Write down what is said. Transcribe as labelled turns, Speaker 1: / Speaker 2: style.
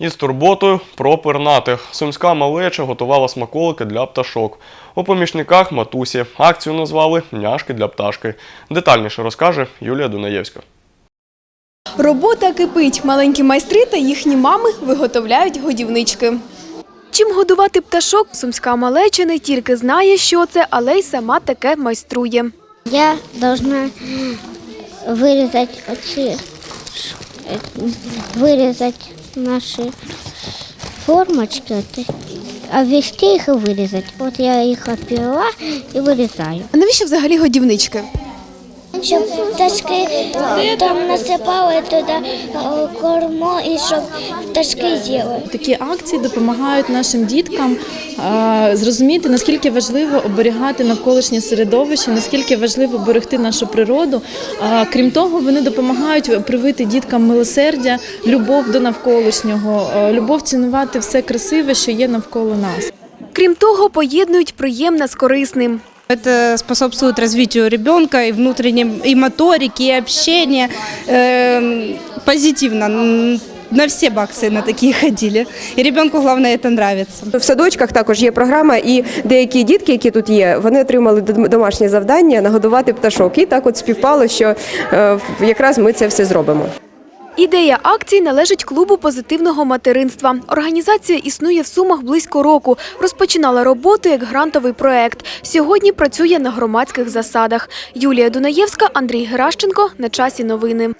Speaker 1: Із турботою про пернатих. Сумська малеча готувала смаколики для пташок. У помічниках матусі. Акцію назвали Няшки для пташки. Детальніше розкаже Юлія Дунаєвська.
Speaker 2: Робота кипить. Маленькі майстри та їхні мами виготовляють годівнички. Чим годувати пташок, сумська малеча не тільки знає, що це, але й сама таке майструє.
Speaker 3: Я должна вырезать эти, э, вырезать наши формочки, вот, обвести их и вырезать. Вот я их отпила и вырезаю.
Speaker 2: А навіщо взагалі годівнички?
Speaker 3: Щоб пташки там насипали туди кормо і щоб пташки їли.
Speaker 4: Такі акції допомагають нашим діткам е, зрозуміти, наскільки важливо оберігати навколишнє середовище, наскільки важливо берегти нашу природу. Крім того, вони допомагають привити діткам милосердя, любов до навколишнього, е, любов цінувати все красиве, що є навколо нас.
Speaker 2: Крім того, поєднують приємне з корисним.
Speaker 5: Это способствует развитию ребенка и внутреннем, и моторики, и общения. Эм, позитивно. М, На все баксы на такие ходили. И ребенку главное это нравится.
Speaker 6: В садочках також є програма, і деякі дітки, які тут є, вони отримали дом- домашнє завдання нагодувати пташок. І так от співпало, що е, якраз ми це все зробимо.
Speaker 2: Ідея акції належить клубу позитивного материнства. Організація існує в Сумах близько року. Розпочинала роботу як грантовий проект. Сьогодні працює на громадських засадах. Юлія Дунаєвська, Андрій Геращенко. На часі новини.